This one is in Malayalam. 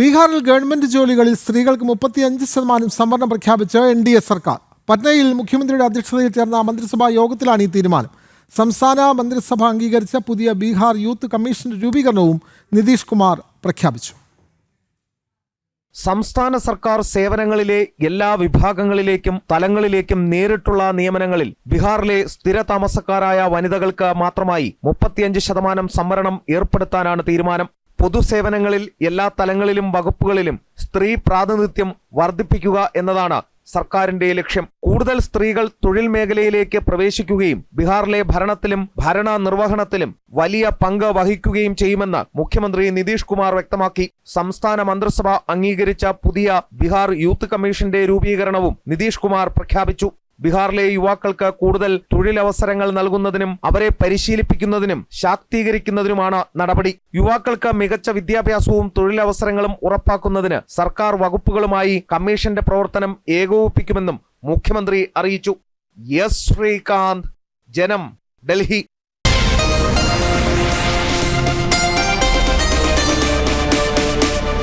ബീഹാറിൽ ഗവൺമെന്റ് ജോലികളിൽ സ്ത്രീകൾക്ക് മുപ്പത്തിയഞ്ച് ശതമാനം സംവരണം പ്രഖ്യാപിച്ച എൻ ഡി എ സർക്കാർ. പട്നയിൽ മുഖ്യമന്ത്രിയുടെ അധ്യക്ഷതയിൽ ചേർന്ന മന്ത്രിസഭാ യോഗത്തിലാണ് ഈ തീരുമാനം. സംസ്ഥാന മന്ത്രിസഭ അംഗീകരിച്ച പുതിയ ബീഹാർ യൂത്ത് കമ്മീഷന്റെ രൂപീകരണവും നിതീഷ് കുമാർ പ്രഖ്യാപിച്ചു. സംസ്ഥാന സർക്കാർ സേവനങ്ങളിലെ എല്ലാ വിഭാഗങ്ങളിലേക്കും തലങ്ങളിലേക്കും നേരിട്ടുള്ള നിയമനങ്ങളിൽ ബീഹാറിലെ സ്ഥിര താമസക്കാരായ വനിതകൾക്ക് മാത്രമായി മുപ്പത്തിയഞ്ച് ശതമാനം സംവരണം ഏർപ്പെടുത്താനാണ് തീരുമാനം. പൊതുസേവനങ്ങളിൽ എല്ലാ തലങ്ങളിലും വകുപ്പുകളിലും സ്ത്രീ പ്രാതിനിധ്യം വർദ്ധിപ്പിക്കുക എന്നതാണ് സർക്കാരിന്റെ ലക്ഷ്യം. കൂടുതൽ സ്ത്രീകൾ തൊഴിൽ മേഖലയിലേക്ക് പ്രവേശിക്കുകയും ബീഹാറിലെ ഭരണത്തിലും ഭരണ നിർവഹണത്തിലും വലിയ പങ്ക് വഹിക്കുകയും ചെയ്യുമെന്ന് മുഖ്യമന്ത്രി നിതീഷ് കുമാർ വ്യക്തമാക്കി. സംസ്ഥാന മന്ത്രിസഭ അംഗീകരിച്ച പുതിയ ബീഹാർ യൂത്ത് കമ്മീഷന്റെ രൂപീകരണവും നിതീഷ് കുമാർ പ്രഖ്യാപിച്ചു. ബീഹാറിലെ യുവാക്കൾക്ക് കൂടുതൽ തൊഴിലവസരങ്ങൾ നൽകുന്നതിനും അവരെ പരിശീലിപ്പിക്കുന്നതിനും ശാക്തീകരിക്കുന്നതിനുമാണ് നടപടി. യുവാക്കൾക്ക് മികച്ച വിദ്യാഭ്യാസവും തൊഴിലവസരങ്ങളും ഉറപ്പാക്കുന്നതിന് സർക്കാർ വകുപ്പുകളുമായി കമ്മീഷന്റെ പ്രവർത്തനം ഏകോപിപ്പിക്കുമെന്നും മുഖ്യമന്ത്രി അറിയിച്ചു. എസ് ശ്രീകാന്ത് ജനം ഡൽഹി.